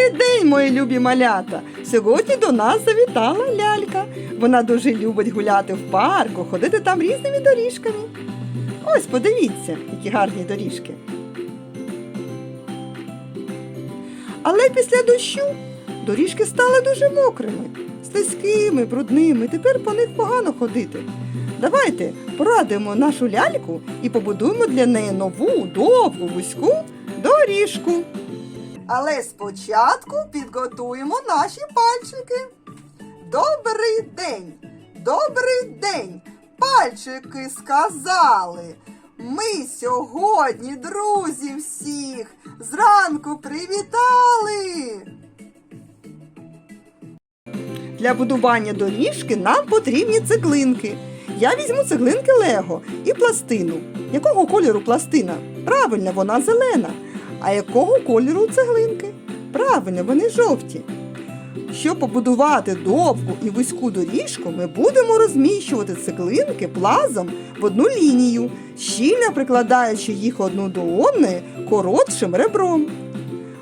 Добрий день, мої любі малята! Сьогодні до нас завітала лялька. Вона дуже любить гуляти в парку, ходити там різними доріжками. Ось подивіться, які гарні доріжки. Але після дощу доріжки стали дуже мокрими, слизькими, брудними. Тепер по них погано ходити. Давайте порадимо нашу ляльку і побудуємо для неї нову, довгу, вузьку доріжку. Але спочатку підготуємо наші пальчики. Добрий день! Добрий день! Пальчики сказали. Ми сьогодні, друзі, всіх зранку привітали. Для будування доріжки нам потрібні цеглинки. Я візьму цеглинки Лего і пластину. Якого кольору пластина? Правильно, вона зелена. А якого кольору цеглинки? Правильно, вони жовті. Щоб побудувати довгу і вузьку доріжку, ми будемо розміщувати цеглинки плазом в одну лінію, щільно прикладаючи їх одну до одної коротшим ребром.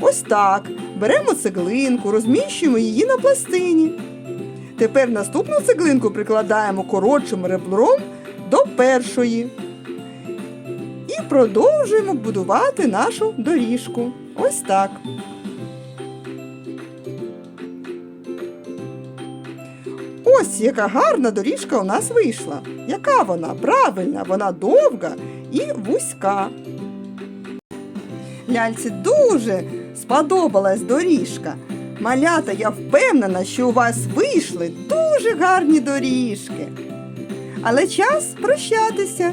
Ось так. Беремо цеглинку, розміщуємо її на пластині. Тепер наступну цеглинку прикладаємо коротшим ребром до першої. Продовжуємо будувати нашу доріжку. Ось так. Ось яка гарна доріжка у нас вийшла. Яка вона? Правильна, вона довга і вузька. Ляльці дуже сподобалась доріжка. Малята, я впевнена, що у вас вийшли дуже гарні доріжки. Але час прощатися.